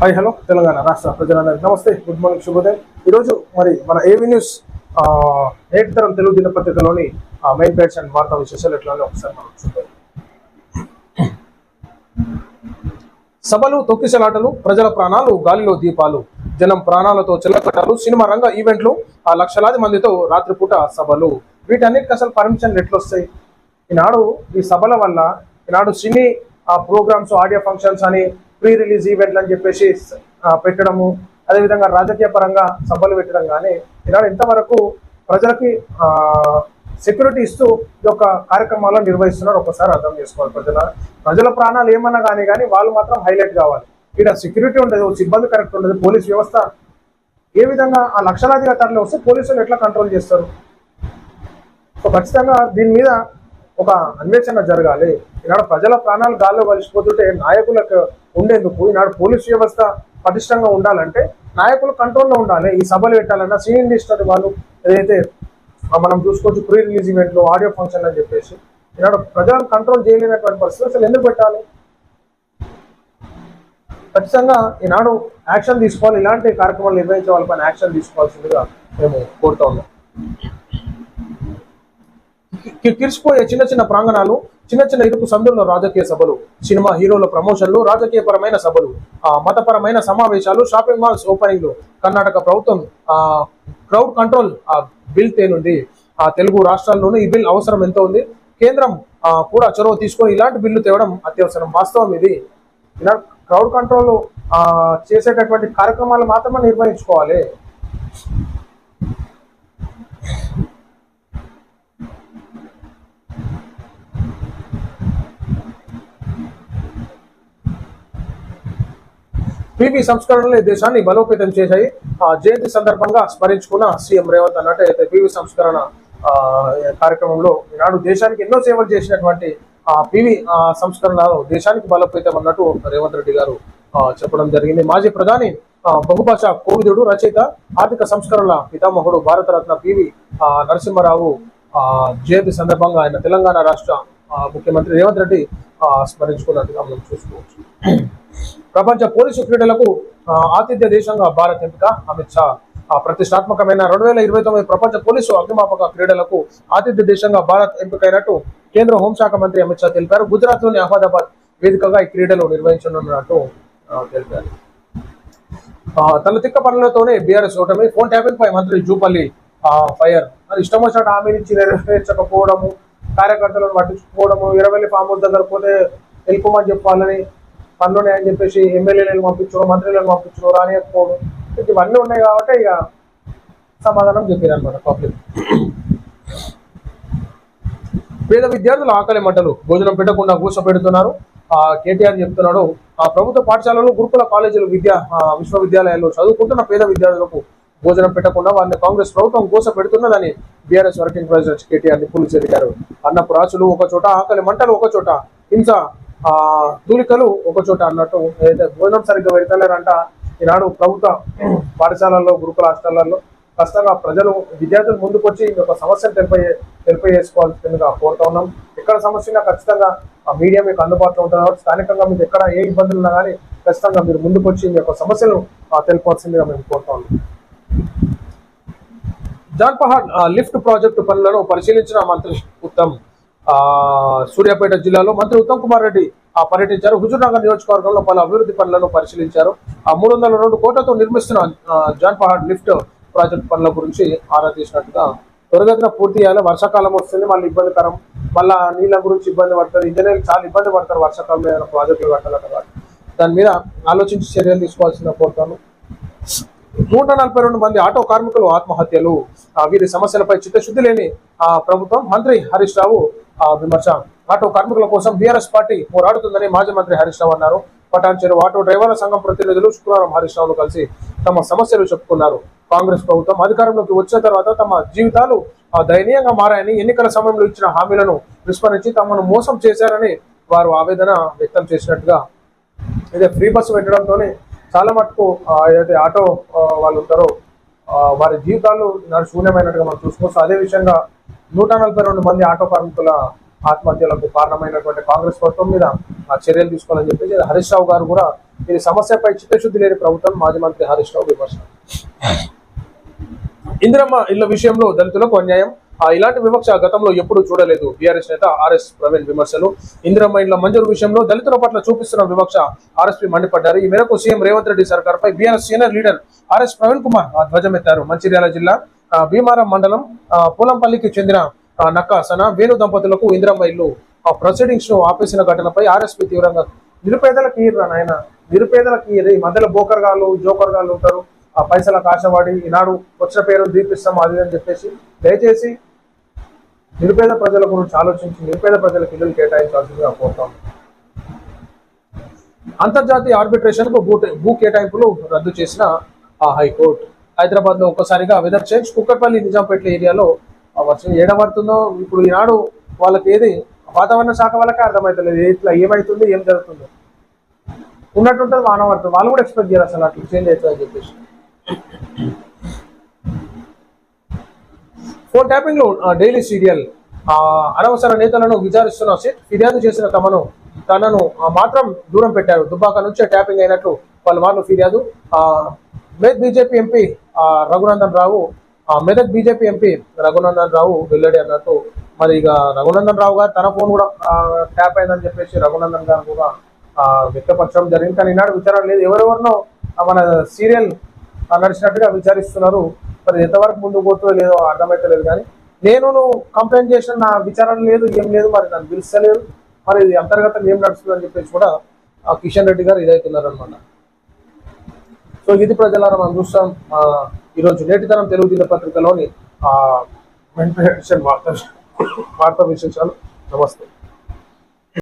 Hi hello Telangana రాష్ట్ర ప్రజలందరికీ నమస్తే గుడ్ మార్నింగ్ శుభోదయం. ఈరోజు మరి మన ఏవి న్యూస్ ఆ, నేటి తరం తెలుగు దినపత్రికలోని మెయిన్ పేజ్ అండ్ వార్తా విశేషాలు ఎట్లా ఒకసారి మనం చూద్దాం. సభలు తొక్కిసలాటలు ప్రజల ప్రాణాలు గాలిలో దీపాలు జనం ప్రాణాలతో చెల్లకట్టాలు సినిమా రంగ ఈవెంట్లు ఆ లక్షలాది మందితో రాత్రిపూట సభలు. వీటన్నిటికి అసలు పర్మిషన్లు ఎట్లొస్తాయి? ఈనాడు ఈ సభల వల్ల ఈనాడు సినీ ప్రోగ్రామ్స్ ఆడియో ఫంక్షన్స్ అని ప్రీ రిలీజ్ ఈవెంట్లు అని చెప్పేసి పెట్టడము అదేవిధంగా రాజకీయ పరంగా సభలు పెట్టడం కానీ ఇలా ఇంతవరకు ప్రజలకి సెక్యూరిటీ ఇస్తూ ఈ యొక్క కార్యక్రమాల్లో నిర్వహిస్తున్నారు. ఒకసారి అర్థం చేసుకోవాలి ప్రజల ప్రజల ప్రాణాలు ఏమన్నా కానీ కానీ వాళ్ళు మాత్రం హైలైట్ కావాలి. ఇక్కడ సెక్యూరిటీ ఉండదు సిబ్బంది కరెక్ట్ ఉండదు పోలీస్ వ్యవస్థ ఏ విధంగా ఆ లక్షలాదిగా తరలి వస్తే పోలీసులు ఎట్లా కంట్రోల్ చేస్తారు? సో ఖచ్చితంగా దీని మీద ఒక అన్వేషణ జరగాలి. ఈనాడు ప్రజల ప్రాణాలు గాల్లో కలిసిపోతుంటే నాయకులకు ఉండేందుకు ఈనాడు పోలీస్ వ్యవస్థ పటిష్టంగా ఉండాలంటే నాయకులు కంట్రోల్లో ఉండాలి. ఈ సభలు పెట్టాలన్నా సీనియర్ లిస్టర్ వాళ్ళు ఏదైతే మనం చూసుకోవచ్చు ప్రీ రిలీజ్ ఈవెంట్లు ఆడియో ఫంక్షన్ అని చెప్పేసి ఈనాడు ప్రజలను కంట్రోల్ చేయలేనటువంటి పరిస్థితి అసలు ఎందుకు పెట్టాలి? ఖచ్చితంగా ఈనాడు యాక్షన్ తీసుకోవాలి. ఇలాంటి కార్యక్రమాలు నిర్వహించే వాళ్ళపైన యాక్షన్ తీసుకోవాల్సిందిగా మేము కోరుతా ఉన్నాం. కిరిసిపోయే చిన్న చిన్న ప్రాంగణాలు చిన్న చిన్న ఇరుకు సందుల్లో రాజకీయ సభలు సినిమా హీరోల ప్రమోషన్లు రాజకీయపరమైన సభలు ఆ, మతపరమైన సమావేశాలు షాపింగ్ మాల్స్ ఓపెనింగ్లు కర్ణాటక ప్రభుత్వం ఆ, క్రౌడ్ కంట్రోల్ ఆ, బిల్ తేనుంది. ఆ తెలుగు రాష్ట్రాల్లోనూ ఈ బిల్ అవసరం ఎంతో ఉంది. కేంద్రం కూడా చొరవ తీసుకొని ఇలాంటి బిల్లు తేవడం అత్యవసరం. వాస్తవం ఇది. ఇలా క్రౌడ్ కంట్రోల్ చేసేటటువంటి కార్యక్రమాలు మాత్రమే నిర్వహించుకోవాలి. పీపీ సంస్కరణలు ఈ దేశాన్ని బలోపేతం చేశాయి. ఆ జయంతి సందర్భంగా స్మరించుకున్న సీఎం రేవంత్ అన్నట్టు అయితే పీవీ సంస్కరణ కార్యక్రమంలో ఈనాడు దేశానికి ఎన్నో సేవలు చేసినటువంటి ఆ పివి సంస్కరణలు దేశానికి బలోపేతం అన్నట్టు రేవంత్ రెడ్డి గారు చెప్పడం జరిగింది. మాజీ ప్రధాని బహుభాష బహుభాషా కోవిదుడు రచయిత ఆర్థిక సంస్కరణల పితామహుడు భారతరత్న పివి ఆ, నరసింహారావు ఆ, జయంతి సందర్భంగా ఆయన తెలంగాణ రాష్ట్ర ముఖ్యమంత్రి రేవంత్ రెడ్డి స్మరించుకున్నట్టుగా మనం చూసుకోవచ్చు. ప్రపంచ పోలీసు క్రీడలకు ఆతిథ్య దేశంగా భారత్ ఎంపిక. అమిత్ షా ఆ, ప్రతిష్టాత్మకమైన రెండు వేల ఇరవై తొమ్మిది ప్రపంచ పోలీసు అగ్నిమాపక క్రీడలకు ఆతిథ్య దేశంగా భారత్ ఎంపికైనట్టు కేంద్ర హోంశాఖ మంత్రి అమిత్ షా తెలిపారు. గుజరాత్లోని అహ్మదాబాద్ వేదికగా ఈ క్రీడలు నిర్వహించనున్నట్టు తెలిపారు. తన తిక్క పనులతోనే బీఆర్ఎస్ ఓటమి ఫోన్ ట్యాపింగ్ పై మంత్రి జూపల్లి ఫైర్. మరి ఇష్టం వచ్చినట్టు హామీ నుంచి నెరవేర్చకపోవడము కార్యకర్తలను పట్టించుకోవడము ఇరవై ఫామ్ దగ్గర పోతే వెళ్ళిపోమని చెప్పాలని పనులు అని చెప్పేసి ఎమ్మెల్యేలను పంపించడం మంత్రులను పంపించడం రానియకపోవడం ఇవన్నీ ఉన్నాయి కాబట్టి ఇక సమాధానం చెప్పారు అనమాట పబ్లిక్. పేద విద్యార్థులు ఆకలి మంటలు భోజనం పెట్టకుండా కూర్చోబెడుతున్నారు ఆ కేటీఆర్ చెప్తున్నాడు ఆ ప్రభుత్వ పాఠశాలలు గురుకుల కాలేజీలు విద్యా ఆ, విశ్వవిద్యాలయాల్లో చదువుకుంటున్న పేద విద్యార్థులకు భోజనం పెట్టకుండా వారిని కాంగ్రెస్ ప్రభుత్వం కూస పెడుతున్నదని బీఆర్ఎస్ వర్కింగ్ ప్రెసిడెంట్ కేటీఆర్ నిపుణులు జరిగారు అన్నపు రాసులు ఒక చోట ఆకలి మంటలు ఒక చోట హింస ఆ తూలికలు ఒకచోట అన్నట్టు ఏదైతే భోజనం సరిగ్గా పెడతలేరంట ఈనాడు ప్రభుత్వ పాఠశాలల్లో గురుకుల హాస్టళ్ళలో ఖచ్చితంగా ప్రజలు విద్యార్థులు ముందుకొచ్చి ఈ యొక్క సమస్యను తెలిపే తెలియజేసుకోవాల్సిందిగా కోరుతా ఉన్నాం. ఎక్కడ సమస్య ఉన్నా ఖచ్చితంగా ఆ మీడియా మీకు అందుబాటులో ఉంటుంది కాబట్టి స్థానికంగా మీకు ఎక్కడ ఏ ఇబ్బందులు ఉన్నా కానీ ఖచ్చితంగా మీరు ముందుకొచ్చి మీ యొక్క సమస్యను ఆ, మేము కోరుతా ఉన్నాం. జాన్పహాడ్ ఆ, లిఫ్ట్ ప్రాజెక్టు పనులను పరిశీలించిన మంత్రి ఉత్తమ్ సూర్యాపేట జిల్లాలో మంత్రి ఉత్తమ్ కుమార్ రెడ్డి ఆ, పర్యటించారు. హుజూర్నగర్ నియోజకవర్గంలో పలు అభివృద్ధి పనులను పరిశీలించారు. ఆ మూడు వందల రెండు కోట్లతో నిర్మిస్తున్న జాన్ పహాడ్ లిఫ్ట్ ప్రాజెక్ట్ పనుల గురించి ఆరా తీసినట్టుగా త్వరగతిన పూర్తి చేయాలి వర్షాకాలం వస్తుంది మళ్ళీ ఇబ్బందికరం. మళ్ళా నీళ్ళ గురించి ఇబ్బంది పడతారు ఇంజనీర్లు చాలా ఇబ్బంది పడతారు వర్షాకాలంలో ఏదైనా ప్రాజెక్టులు కట్టాలంటే కాబట్టి దాని మీద ఆలోచించి చర్యలు తీసుకోవాల్సిన కోరుతాను. నూట నలభై రెండు మంది ఆటో కార్మికులు ఆత్మహత్యలు. వీరి సమస్యలపై చిత్తశుద్ధి లేని ఆ, ప్రభుత్వం మంత్రి హరీష్ రావు విమర్శ. ఆటో కార్మికుల కోసం బీఆర్ఎస్ పార్టీ పోరాడుతుందని మాజీ మంత్రి హరీష్ రావు అన్నారు. పటాన్ ఆటో డ్రైవర్ల సంఘం ప్రతినిధులు శుక్రవారం హరీష్ రావును కలిసి తమ సమస్యలు చెప్పుకున్నారు. కాంగ్రెస్ ప్రభుత్వం అధికారంలోకి వచ్చిన తర్వాత తమ జీవితాలు ఆ, దయనీయంగా మారాయని ఎన్నికల సమయంలో ఇచ్చిన హామీలను విస్మరించి తమను మోసం చేశారని వారు ఆవేదన వ్యక్తం చేసినట్టుగా అయితే ఫ్రీ బస్సు పెట్టడంతోనే చాలా మటుకు ఏదైతే ఆటో వాళ్ళు ఉంటారో వారి జీవితాలు శూన్యమైనట్టుగా మనం చూసుకోవచ్చు. అదే విషయంగా నూట నలభై రెండు మంది ఆటో కార్మికుల ఆత్మహత్యలకు కారణమైనటువంటి కాంగ్రెస్ ప్రభుత్వం మీద ఆ చర్యలు తీసుకోవాలని చెప్పేసి హరీష్ రావు గారు కూడా ఈ సమస్యపై చిత్తశుద్ధి లేని ప్రభుత్వం మాజీ మంత్రి హరీష్ రావు విమర్శ ఇందిరమ్మ ఇళ్ళ విషయంలో దళితులకు అన్యాయం. ఆ ఇలాంటి వివక్ష గతంలో ఎప్పుడూ చూడలేదు. బీఆర్ఎస్ నేత ఆర్ఎస్ ప్రవీణ్ విమర్శలు. ఇందిరమ్మ ఇళ్ళ మంజూరు విషయంలో దళితుల పట్ల చూపిస్తున్న వివక్ష ఆర్ఎస్పీ మండిపడ్డారు. ఈ మేరకు CM Revanth Reddy సర్కార్పై BRS senior leader RS Praveen Kumar ధ్వజమెత్తారు. మంచిర్యాల జిల్లా భీమారం మండలం పూలంపల్లికి చెందిన నక్కాసన నక్కా సన వేణు దంపతులకు ఇందిరమ్మ ఇల్లు. ఆ ప్రొసీడింగ్స్ను ఆపేసిన ఘటనపై ఆర్ఎస్పీ తీవ్రంగా నిరుపేదలకు ఈర్రా నాయన. నిరుపేదలకు ఈరు. ఈ మధ్యలో బోకర్గాళ్ళు జోకర్గాళ్ళు ఉంటారు. ఆ పైసల కాశవాడి ఈనాడు వచ్చిన పేరు దీపిస్తాం అది అని చెప్పేసి దయచేసి నిరుపేద ప్రజల గురించి ఆలోచించి నిరుపేద ప్రజలకు ఇల్లు కేటాయించాల్సిందిగా కోరుతాం. అంతర్జాతీయ ఆర్బిట్రేషన్కు భూ భూ కేటాయింపులు రద్దు చేసిన ఆ హైకోర్టు. హైదరాబాద్లో ఒక్కసారిగా వెదర్ చేంజ్ కుక్కట్పల్లి నిజాంపేట ఏరియాలో వర్షం ఏడబడుతుందో ఇప్పుడు ఈనాడు వాళ్ళకి ఏది? వాతావరణ శాఖ వాళ్ళకే అర్థమవుతలేదు ఇట్లా ఏమవుతుందో ఏం జరుగుతుందో. ఉన్నట్టుంటుంది వాన పడుతుంది. వాళ్ళు కూడా ఎక్స్పెక్ట్ చేయాలి అసలు అట్లా చేంజ్ అవుతుందని అని చెప్పేసి. ఫోన్ ట్యాపింగ్లో డైలీ సీరియల్. అనవసర నేతలను విచారిస్తున్న సిట్ ఫిర్యాదు చేసిన తమను తనను మాత్రం దూరం పెట్టారు. దుబ్బాక నుంచే ట్యాపింగ్ అయినట్లు వాళ్ళ మార్లు ఫిర్యాదు. మేద్ బీజేపీ ఎంపీ రఘునందన్ రావు ఆ, మెదక్ బీజేపీ ఎంపీ రఘునందన్ రావు వెల్లడి అన్నట్టు మరి ఇక రఘునందన్ రావు గారు తన ఫోన్ కూడా ట్యాప్ అయిందని చెప్పేసి రఘునందన్ గారు కూడా వ్యక్తపరచడం జరిగింది. కానీ ఈనాడు విచారణ లేదు. ఎవరెవరినో మన సీరియల్ నడిచినట్టుగా విచారిస్తున్నారు. మరి ఎంతవరకు ముందు పోతుందో లేదో అర్థమైతలేదు కానీ నేను నువ్వు కంప్లైంట్ చేసిన నా విచారణ లేదు ఏం లేదు మరి నన్ను పిలుస్తలేదు మరి ఇది అంతర్గతంగా ఏం నడుస్తుంది అని చెప్పేసి కూడా కిషన్ రెడ్డి గారు ఇదవుతున్నారు అనమాట సో ఇది ప్రజలారా మనం చూస్తాం ఈరోజు నేటితరం తెలుగు దినపత్రికలోని పత్రికలోని వార్త వార్తా విశేషాలు. నమస్తే.